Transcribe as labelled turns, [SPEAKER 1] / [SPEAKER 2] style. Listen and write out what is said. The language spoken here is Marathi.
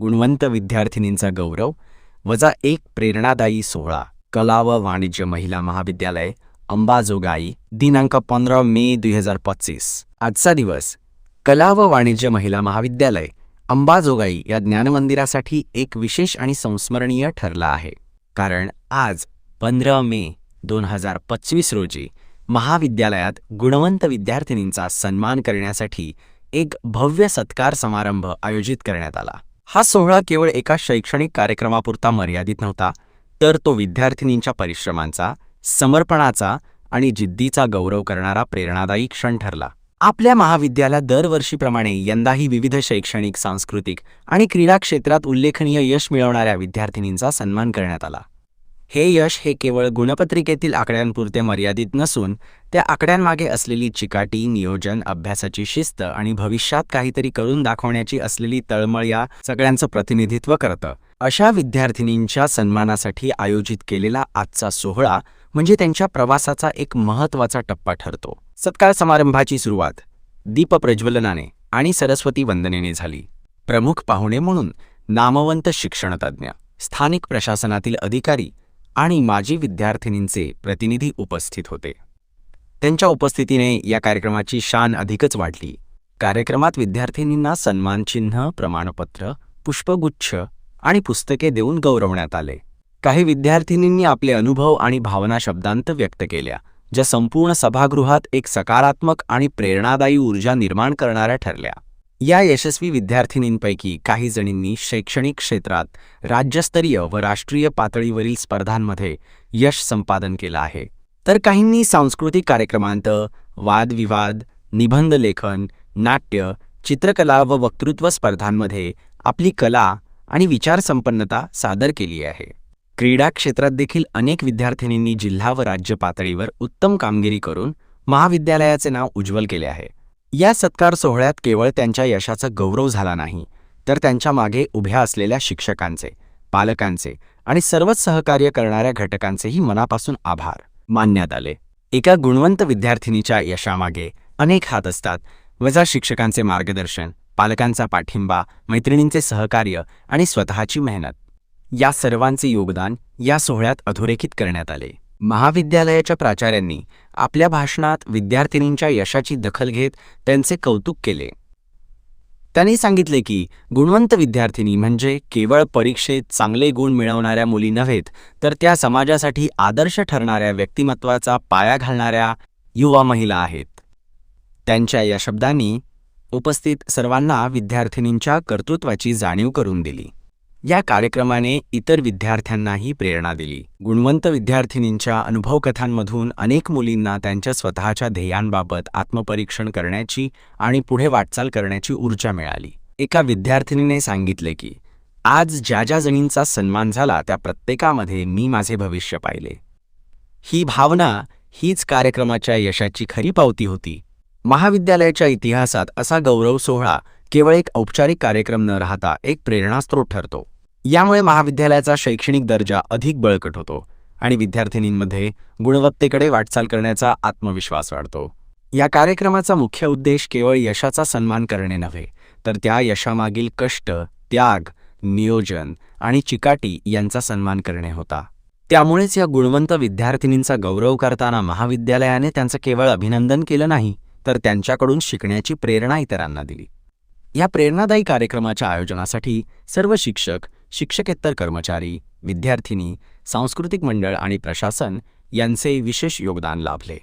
[SPEAKER 1] गुणवंत विद्यार्थिनींचा गौरव वजा एक प्रेरणादायी सोहळा कला व वाणिज्य महिला महाविद्यालय अंबाजोगाई दिनांक पंधरा मे दुई हजार पच्चीस. आजचा दिवस कला व वाणिज्य महिला महाविद्यालय अंबाजोगाई या ज्ञानमंदिरासाठी एक विशेष आणि संस्मरणीय ठरला आहे. कारण आज पंधरा मे दोन हजार पंचवीस रोजी महाविद्यालयात गुणवंत विद्यार्थिनींचा सन्मान करण्यासाठी एक भव्य सत्कार समारंभ आयोजित करण्यात आला. हा सोहळा केवळ एका शैक्षणिक कार्यक्रमापुरता मर्यादित नव्हता तर तो विद्यार्थिनींच्या परिश्रमांचा समर्पणाचा आणि जिद्दीचा गौरव करणारा प्रेरणादायी क्षण ठरला. आपल्या महाविद्यालयात दरवर्षीप्रमाणे यंदाही विविध शैक्षणिक सांस्कृतिक आणि क्रीडा क्षेत्रात उल्लेखनीय यश मिळवणाऱ्या विद्यार्थिनींचा सन्मान करण्यात आला. हे यश हे केवळ गुणपत्रिकेतील आकड्यांपुरते मर्यादित नसून त्या आकड्यांमागे असलेली चिकाटी नियोजन अभ्यासाची शिस्त आणि भविष्यात काहीतरी करून दाखवण्याची असलेली तळमळ या सगळ्यांचं प्रतिनिधित्व करतं. अशा विद्यार्थिनींच्या सन्मानासाठी आयोजित केलेला आजचा सोहळा म्हणजे त्यांच्या प्रवासाचा एक महत्त्वाचा टप्पा ठरतो. सत्कार समारंभाची सुरुवात. दीपप्रज्वलनाने आणि सरस्वती वंदनेने झाली. प्रमुख पाहुणे म्हणून नामवंत शिक्षणतज्ज्ञ स्थानिक प्रशासनातील अधिकारी आणि माजी विद्यार्थिनींचे प्रतिनिधी उपस्थित होते. त्यांच्या उपस्थितीने या कार्यक्रमाची शान अधिकच वाढली. कार्यक्रमात विद्यार्थिनींना सन्मानचिन्ह प्रमाणपत्र पुष्पगुच्छ आणि पुस्तके देऊन गौरवण्यात आले. काही विद्यार्थिनींनी आपले अनुभव आणि भावना शब्दांत व्यक्त केल्या ज्या संपूर्ण सभागृहात एक सकारात्मक आणि प्रेरणादायी ऊर्जा निर्माण करणाऱ्या ठरल्या. या यशस्वी विद्यार्थिनींपैकी काही जणींनी शैक्षणिक क्षेत्रात राज्यस्तरीय व राष्ट्रीय पातळीवरील स्पर्धांमध्ये यश संपादन केलं आहे. तर काहींनी सांस्कृतिक कार्यक्रमांत वादविवाद निबंध लेखन नाट्य चित्रकला व वक्तृत्व स्पर्धांमध्ये आपली कला आणि विचारसंपन्नता सादर केली आहे. क्रीडा क्षेत्रात देखील अनेक विद्यार्थिनींनी जिल्हा व राज्य पातळीवर उत्तम कामगिरी करून महाविद्यालयाचे नाव उज्ज्वल केले आहे. या सत्कार सोहळ्यात केवळ त्यांच्या यशाचा गौरव झाला नाही तर त्यांच्या मागे उभ्या असलेल्या शिक्षकांचे पालकांचे आणि सर्वच सहकार्य करणाऱ्या घटकांचेही मनापासून आभार. मानण्यात आले. एका गुणवंत विद्यार्थिनीच्या यशामागे अनेक हात असतात वजा शिक्षकांचे मार्गदर्शन पालकांचा पाठिंबा मैत्रिणींचे सहकार्य आणि स्वतःची मेहनत. या सर्वांचे योगदान या सोहळ्यात अधोरेखित करण्यात आले. महाविद्यालयाच्या प्राचार्यांनी आपल्या भाषणात विद्यार्थिनींच्या यशाची दखल घेत त्यांचे कौतुक केले. त्यांनी सांगितले की गुणवंत विद्यार्थिनी म्हणजे केवळ परीक्षेत चांगले गुण मिळवणाऱ्या मुली नव्हेत तर त्या समाजासाठी आदर्श ठरणाऱ्या व्यक्तिमत्वाचा पाया घालणाऱ्या युवा महिला आहेत. त्यांच्या या शब्दांनी उपस्थित सर्वांना विद्यार्थिनींच्या कर्तृत्वाची जाणीव करून दिली. या कार्यक्रमाने इतर विद्यार्थ्यांनाही प्रेरणा दिली. गुणवंत विद्यार्थिनींच्या अनुभवकथांमधून अनेक मुलींना त्यांच्या स्वतःच्या ध्येयांबाबत आत्मपरीक्षण करण्याची आणि पुढे वाटचाल करण्याची ऊर्जा मिळाली. एका विद्यार्थिनीने सांगितले की आज ज्या ज्या जणींचा सन्मान झाला त्या प्रत्येकामध्ये मी माझे भविष्य पाहिले. ही भावना हीच कार्यक्रमाच्या यशाची खरी पावती होती. महाविद्यालयाच्या इतिहासात असा गौरव सोहळा केवळ एक औपचारिक कार्यक्रम न राहता एक प्रेरणास्त्रोत ठरतो. यामुळे महाविद्यालयाचा शैक्षणिक दर्जा अधिक बळकट होतो आणि विद्यार्थिनींमध्ये गुणवत्तेकडे वाटचाल करण्याचा आत्मविश्वास वाढतो. या कार्यक्रमाचा मुख्य उद्देश केवळ यशाचा सन्मान करणे नव्हे तर त्या यशामागील कष्ट त्याग नियोजन आणि चिकाटी यांचा सन्मान करणे होता. त्यामुळेच या गुणवंत विद्यार्थिनींचा गौरव करताना महाविद्यालयाने त्यांचं केवळ अभिनंदन केलं नाही तर त्यांच्याकडून शिकण्याची प्रेरणा इतरांना दिली. या प्रेरणादायी कार्यक्रमाच्या आयोजनासाठी सर्व शिक्षक शिक्षकेतर कर्मचारी विद्यार्थिनी सांस्कृतिक मंडळ आणि प्रशासन यांचे विशेष योगदान लाभले.